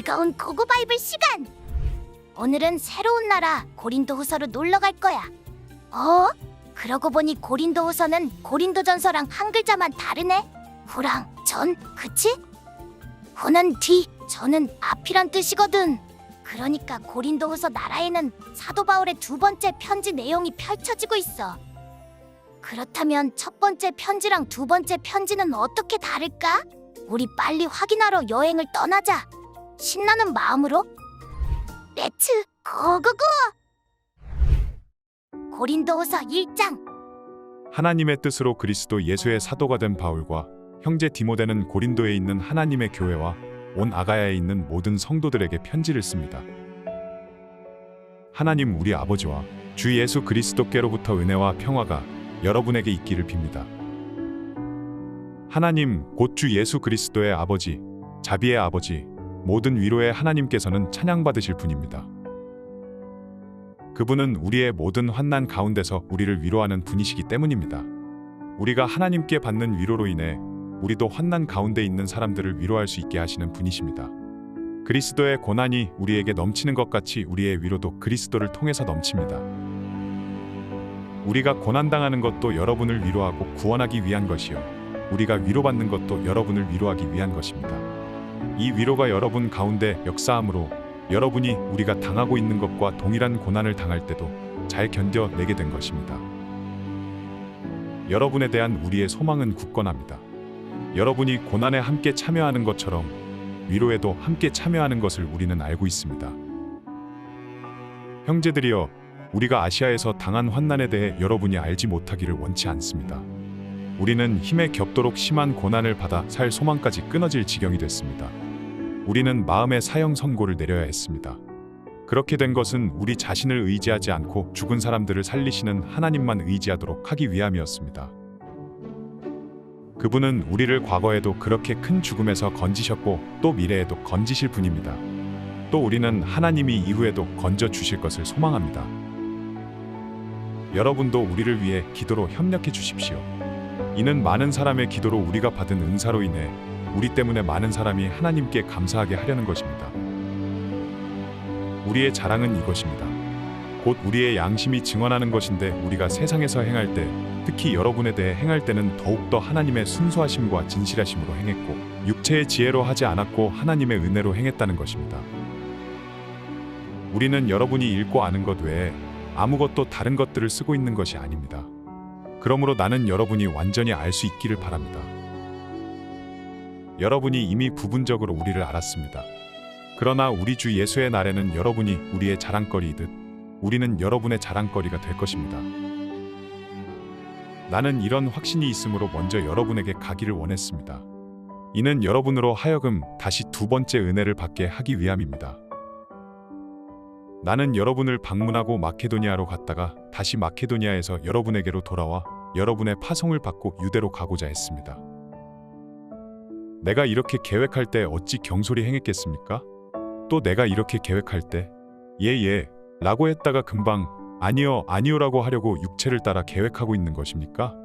즐거운 고고 바이블 시간. 오늘은 새로운 나라 고린도 후서로 놀러 갈 거야. 어? 그러고 보니 고린도 후서는 고린도 전서랑 한 글자만 다르네. 후랑 전 그치? 후는 뒤, 전은 앞이란 뜻이거든. 그러니까 고린도 후서 나라에는 사도 바울의 두 번째 편지 내용이 펼쳐지고 있어. 그렇다면 첫 번째 편지랑 두 번째 편지는 어떻게 다를까? 우리 빨리 확인하러 여행을 떠나자. 신나는 마음으로. 렛츠 고고고! 고린도후서 1장 하나님의 뜻으로 그리스도 예수의 사도가 된 바울과 형제 디모데는 고린도에 있는 하나님의 교회와 온 아가야에 있는 모든 성도들에게 편지를 씁니다. 하나님 우리 아버지와 주 예수 그리스도께로부터 은혜와 평화가 여러분에게 있기를 빕니다. 하나님 곧 주 예수 그리스도의 아버지, 자비의 아버지, 모든 위로의 하나님께서는 찬양받으실 분입니다. 그분은 우리의 모든 환난 가운데서 우리를 위로하는 분이시기 때문입니다. 우리가 하나님께 받는 위로로 인해 우리도 환난 가운데 있는 사람들을 위로할 수 있게 하시는 분이십니다. 그리스도의 고난이 우리에게 넘치는 것 같이 우리의 위로도 그리스도를 통해서 넘칩니다. 우리가 고난당하는 것도 여러분을 위로하고 구원하기 위한 것이요. 우리가 위로받는 것도 여러분을 위로하기 위한 것입니다. 이 위로가 여러분 가운데 역사함으로 여러분이 우리가 당하고 있는 것과 동일한 고난을 당할 때도 잘 견뎌내게 된 것입니다. 여러분에 대한 우리의 소망은 굳건합니다. 여러분이 고난에 함께 참여하는 것처럼 위로에도 함께 참여하는 것을 우리는 알고 있습니다. 형제들이여, 우리가 아시아에서 당한 환난에 대해 여러분이 알지 못하기를 원치 않습니다. 우리는 힘에 겹도록 심한 고난을 받아 살 소망까지 끊어질 지경이 됐습니다. 우리는 마음의 사형 선고를 내려야 했습니다. 그렇게 된 것은 우리 자신을 의지하지 않고 죽은 사람들을 살리시는 하나님만 의지하도록 하기 위함이었습니다. 그분은 우리를 과거에도 그렇게 큰 죽음에서 건지셨고 또 미래에도 건지실 분입니다. 또 우리는 하나님이 이후에도 건져 주실 것을 소망합니다. 여러분도 우리를 위해 기도로 협력해 주십시오. 이는 많은 사람의 기도로 우리가 받은 은사로 인해 우리 때문에 많은 사람이 하나님께 감사하게 하려는 것입니다. 우리의 자랑은 이것입니다. 곧 우리의 양심이 증언하는 것인데 우리가 세상에서 행할 때 특히 여러분에 대해 행할 때는 더욱더 하나님의 순수하심과 진실하심으로 행했고 육체의 지혜로 하지 않았고 하나님의 은혜로 행했다는 것입니다. 우리는 여러분이 읽고 아는 것 외에 아무것도 다른 것들을 쓰고 있는 것이 아닙니다. 그러므로 나는 여러분이 완전히 알 수 있기를 바랍니다. 여러분이 이미 부분적으로 우리를 알았습니다. 그러나 우리 주 예수의 날에는 여러분이 우리의 자랑거리이듯 우리는 여러분의 자랑거리가 될 것입니다. 나는 이런 확신이 있으므로 먼저 여러분에게 가기를 원했습니다. 이는 여러분으로 하여금 다시 두 번째 은혜를 받게 하기 위함입니다. 나는 여러분을 방문하고 마케도니아로 갔다가 다시 마케도니아에서 여러분에게로 돌아와 여러분의 파송을 받고 유대로 가고자 했습니다. 내가 이렇게 계획할 때 어찌 경솔히 행했겠습니까? 또 내가 이렇게 계획할 때 예예 라고 했다가 금방 아니요 아니요라고 하려고 육체를 따라 계획하고 있는 것입니까?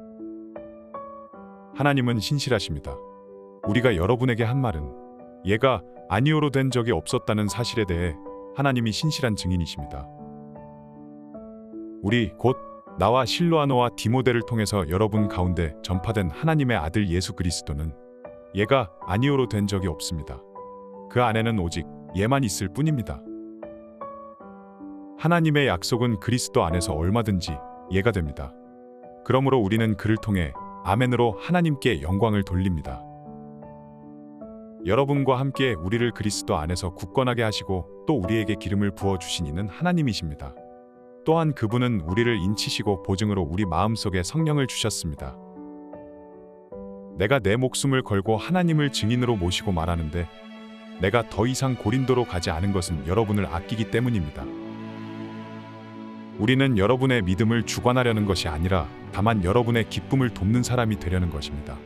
하나님은 신실하십니다. 우리가 여러분에게 한 말은 얘가 아니요로 된 적이 없었다는 사실에 대해 하나님이 신실한 증인이십니다. 우리 곧 나와 실로아노와 디모데를 통해서 여러분 가운데 전파된 하나님의 아들 예수 그리스도는 얘가 아니오로 된 적이 없습니다. 그 안에는 오직 얘만 있을 뿐입니다. 하나님의 약속은 그리스도 안에서 얼마든지 얘가 됩니다. 그러므로 우리는 그를 통해 아멘으로 하나님께 영광을 돌립니다. 여러분과 함께 우리를 그리스도 안에서 굳건하게 하시고 또 우리에게 기름을 부어 주신 이는 하나님이십니다. 또한 그분은 우리를 인치시고 보증으로 우리 마음속에 성령을 주셨습니다. 내가 내 목숨을 걸고 하나님을 증인으로 모시고 말하는데 내가 더 이상 고린도로 가지 않은 것은 여러분을 아끼기 때문입니다. 우리는 여러분의 믿음을 주관하려는 것이 아니라 다만 여러분의 기쁨을 돕는 사람이 되려는 것입니다.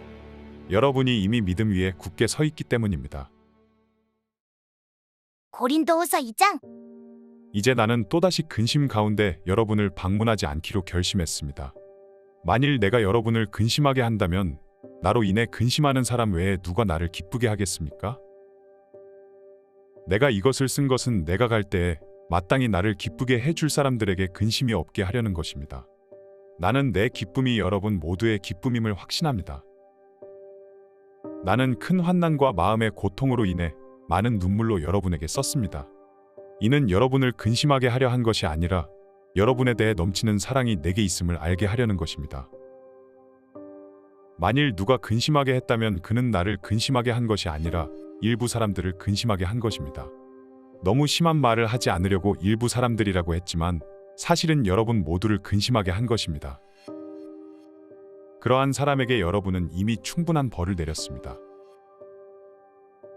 여러분이 이미 믿음 위에 굳게 서 있기 때문입니다. 고린도후서 2장 이제 나는 또다시 근심 가운데 여러분을 방문하지 않기로 결심했습니다. 만일 내가 여러분을 근심하게 한다면 나로 인해 근심하는 사람 외에 누가 나를 기쁘게 하겠습니까? 내가 이것을 쓴 것은 내가 갈 때에 마땅히 나를 기쁘게 해줄 사람들에게 근심이 없게 하려는 것입니다. 나는 내 기쁨이 여러분 모두의 기쁨임을 확신합니다. 나는 큰 환난과 마음의 고통으로 인해 많은 눈물로 여러분에게 썼습니다. 이는 여러분을 근심하게 하려 한 것이 아니라 여러분에 대해 넘치는 사랑이 내게 있음을 알게 하려는 것입니다. 만일 누가 근심하게 했다면 그는 나를 근심하게 한 것이 아니라 일부 사람들을 근심하게 한 것입니다. 너무 심한 말을 하지 않으려고 일부 사람들이라고 했지만 사실은 여러분 모두를 근심하게 한 것입니다. 그러한 사람에게 여러분은 이미 충분한 벌을 내렸습니다.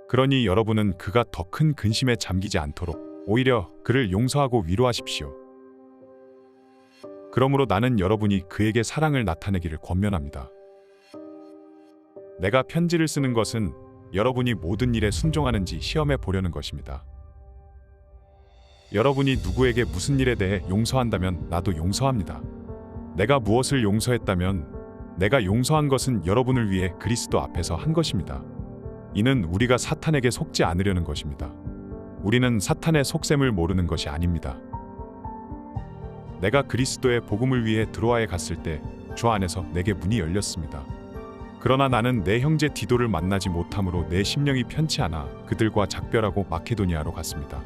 그러니 여러분은 그가 더 큰 근심에 잠기지 않도록 오히려 그를 용서하고 위로하십시오. 그러므로 나는 여러분이 그에게 사랑을 나타내기를 권면합니다. 내가 편지를 쓰는 것은 여러분이 모든 일에 순종하는지 시험해 보려는 것입니다. 여러분이 누구에게 무슨 일에 대해 용서한다면 나도 용서합니다. 내가 무엇을 용서했다면 내가 용서한 것은 여러분을 위해 그리스도 앞에서 한 것입니다. 이는 우리가 사탄에게 속지 않으려는 것입니다. 우리는 사탄의 속셈을 모르는 것이 아닙니다. 내가 그리스도의 복음을 위해 드로아에 갔을 때 주 안에서 내게 문이 열렸습니다. 그러나 나는 내 형제 디도를 만나지 못함으로 내 심령이 편치 않아 그들과 작별하고 마케도니아로 갔습니다.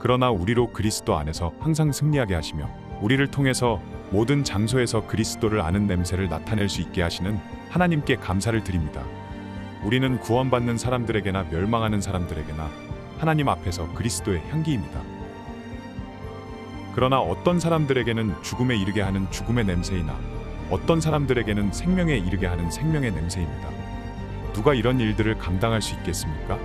그러나 우리로 그리스도 안에서 항상 승리하게 하시며 우리를 통해서 모든 장소에서 그리스도를 아는 냄새를 나타낼 수 있게 하시는 하나님께 감사를 드립니다. 우리는 구원받는 사람들에게나 멸망하는 사람들에게나 하나님 앞에서 그리스도의 향기입니다. 그러나 어떤 사람들에게는 죽음에 이르게 하는 죽음의 냄새이나 어떤 사람들에게는 생명에 이르게 하는 생명의 냄새입니다. 누가 이런 일들을 감당할 수 있겠습니까?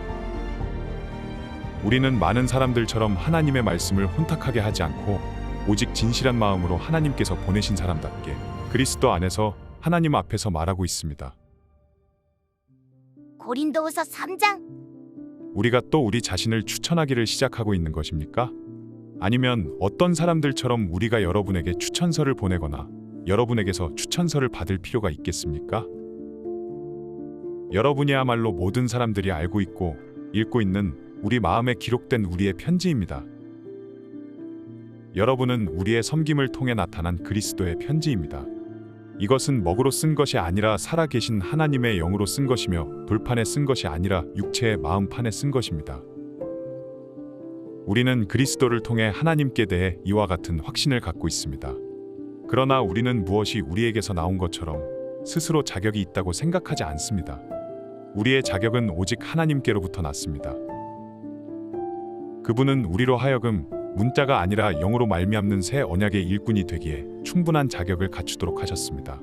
우리는 많은 사람들처럼 하나님의 말씀을 혼탁하게 하지 않고 오직 진실한 마음으로 하나님께서 보내신 사람답게 그리스도 안에서 하나님 앞에서 말하고 있습니다. 고린도후서 3장 우리가 또 우리 자신을 추천하기를 시작하고 있는 것입니까? 아니면 어떤 사람들처럼 우리가 여러분에게 추천서를 보내거나 여러분에게서 추천서를 받을 필요가 있겠습니까? 여러분이야말로 모든 사람들이 알고 있고 읽고 있는 우리 마음에 기록된 우리의 편지입니다. 여러분은 우리의 섬김을 통해 나타난 그리스도의 편지입니다. 이것은 먹으로 쓴 것이 아니라 살아계신 하나님의 영으로 쓴 것이며 돌판에 쓴 것이 아니라 육체의 마음판에 쓴 것입니다. 우리는 그리스도를 통해 하나님께 대해 이와 같은 확신을 갖고 있습니다. 그러나 우리는 무엇이 우리에게서 나온 것처럼 스스로 자격이 있다고 생각하지 않습니다. 우리의 자격은 오직 하나님께로부터 났습니다. 그분은 우리로 하여금 문자가 아니라 영으로 말미암는 새 언약의 일꾼이 되기에 충분한 자격을 갖추도록 하셨습니다.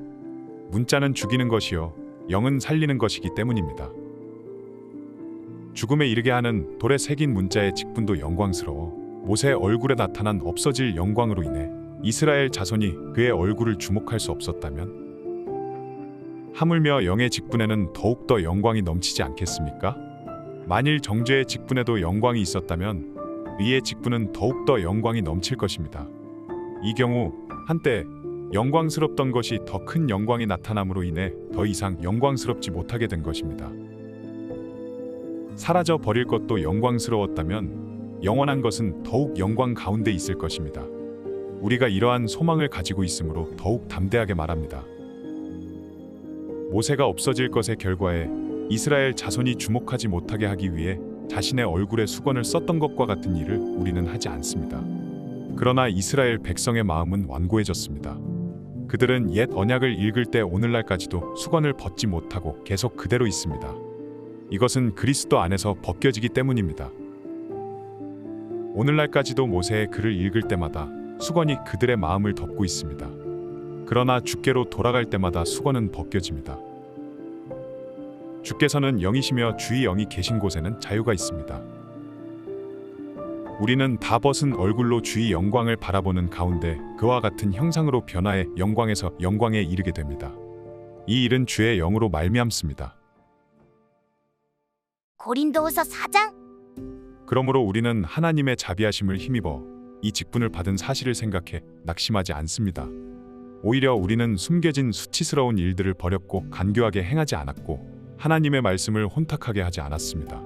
문자는 죽이는 것이요 영은 살리는 것이기 때문입니다. 죽음에 이르게 하는 돌에 새긴 문자의 직분도 영광스러워 모세의 얼굴에 나타난 없어질 영광으로 인해 이스라엘 자손이 그의 얼굴을 주목할 수 없었다면 하물며 영의 직분에는 더욱더 영광이 넘치지 않겠습니까? 만일 정죄의 직분에도 영광이 있었다면 의의 직분은 더욱더 영광이 넘칠 것입니다. 이 경우 한때 영광스럽던 것이 더 큰 영광이 나타남으로 인해 더 이상 영광스럽지 못하게 된 것입니다. 사라져 버릴 것도 영광스러웠다면 영원한 것은 더욱 영광 가운데 있을 것입니다. 우리가 이러한 소망을 가지고 있으므로 더욱 담대하게 말합니다. 모세가 없어질 것의 결과에 이스라엘 자손이 주목하지 못하게 하기 위해 자신의 얼굴에 수건을 썼던 것과 같은 일을 우리는 하지 않습니다. 그러나 이스라엘 백성의 마음은 완고해졌습니다. 그들은 옛 언약을 읽을 때 오늘날까지도 수건을 벗지 못하고 계속 그대로 있습니다. 이것은 그리스도 안에서 벗겨지기 때문입니다. 오늘날까지도 모세의 글을 읽을 때마다 수건이 그들의 마음을 덮고 있습니다. 그러나 주께로 돌아갈 때마다 수건은 벗겨집니다. 주께서는 영이시며 주의 영이 계신 곳에는 자유가 있습니다. 우리는 다 벗은 얼굴로 주의 영광을 바라보는 가운데 그와 같은 형상으로 변화해 영광에서 영광에 이르게 됩니다. 이 일은 주의 영으로 말미암습니다. 고린도후서 4장 그러므로 우리는 하나님의 자비하심을 힘입어 이 직분을 받은 사실을 생각해 낙심하지 않습니다. 오히려 우리는 숨겨진 수치스러운 일들을 버렸고 간교하게 행하지 않았고 하나님의 말씀을 혼탁하게 하지 않았습니다.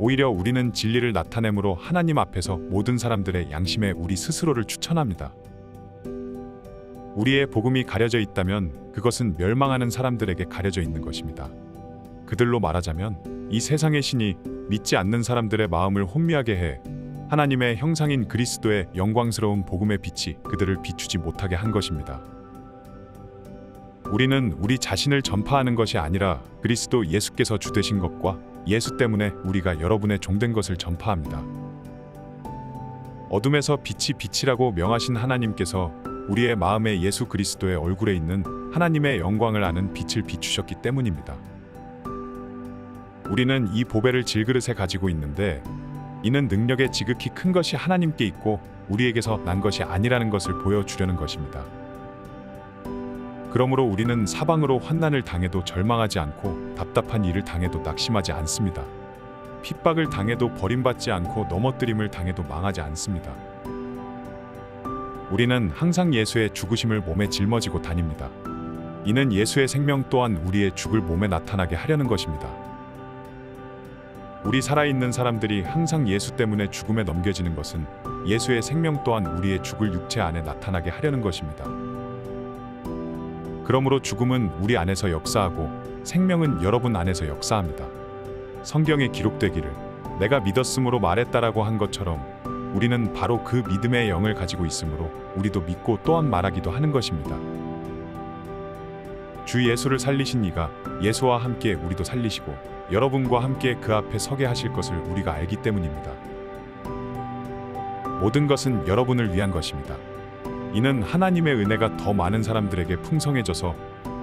오히려 우리는 진리를 나타내므로 하나님 앞에서 모든 사람들의 양심에 우리 스스로를 추천합니다. 우리의 복음이 가려져 있다면 그것은 멸망하는 사람들에게 가려져 있는 것입니다. 그들로 말하자면 이 세상의 신이 믿지 않는 사람들의 마음을 혼미하게 해 하나님의 형상인 그리스도의 영광스러운 복음의 빛이 그들을 비추지 못하게 한 것입니다. 우리는 우리 자신을 전파하는 것이 아니라 그리스도 예수께서 주 되신 것과 예수 때문에 우리가 여러분의 종된 것을 전파합니다. 어둠에서 빛이 빛이라고 명하신 하나님께서 우리의 마음에 예수 그리스도의 얼굴에 있는 하나님의 영광을 아는 빛을 비추셨기 때문입니다. 우리는 이 보배를 질그릇에 가지고 있는데 이는 능력의 지극히 큰 것이 하나님께 있고 우리에게서 난 것이 아니라는 것을 보여주려는 것입니다. 그러므로 우리는 사방으로 환난을 당해도 절망하지 않고 답답한 일을 당해도 낙심하지 않습니다. 핍박을 당해도 버림받지 않고 넘어뜨림을 당해도 망하지 않습니다. 우리는 항상 예수의 죽으심을 몸에 짊어지고 다닙니다. 이는 예수의 생명 또한 우리의 죽을 몸에 나타나게 하려는 것입니다. 우리 살아있는 사람들이 항상 예수 때문에 죽음에 넘겨지는 것은 예수의 생명 또한 우리의 죽을 육체 안에 나타나게 하려는 것입니다. 그러므로 죽음은 우리 안에서 역사하고 생명은 여러분 안에서 역사합니다. 성경에 기록되기를 내가 믿었으므로 말했다라고 한 것처럼 우리는 바로 그 믿음의 영을 가지고 있으므로 우리도 믿고 또한 말하기도 하는 것입니다. 주 예수를 살리신 이가 예수와 함께 우리도 살리시고 여러분과 함께 그 앞에 서게 하실 것을 우리가 알기 때문입니다. 모든 것은 여러분을 위한 것입니다. 이는 하나님의 은혜가 더 많은 사람들에게 풍성해져서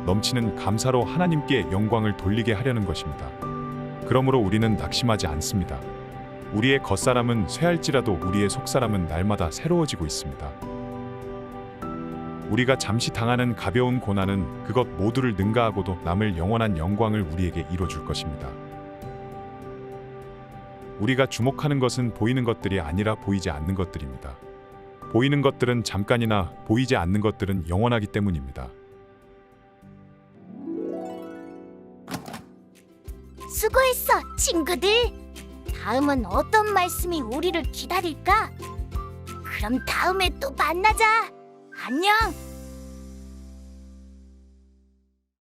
넘치는 감사로 하나님께 영광을 돌리게 하려는 것입니다. 그러므로 우리는 낙심하지 않습니다. 우리의 겉사람은 쇠할지라도 우리의 속사람은 날마다 새로워지고 있습니다. 우리가 잠시 당하는 가벼운 고난은 그것 모두를 능가하고도 남을 영원한 영광을 우리에게 이뤄줄 것입니다. 우리가 주목하는 것은 보이는 것들이 아니라 보이지 않는 것들입니다. 보이는 것들은 잠깐이나 보이지 않는 것들은 영원하기 때문입니다. 수고했어, 친구들. 다음은 어떤 말씀이 우리를 기다릴까? 그럼 다음에 또 만나자. 안녕.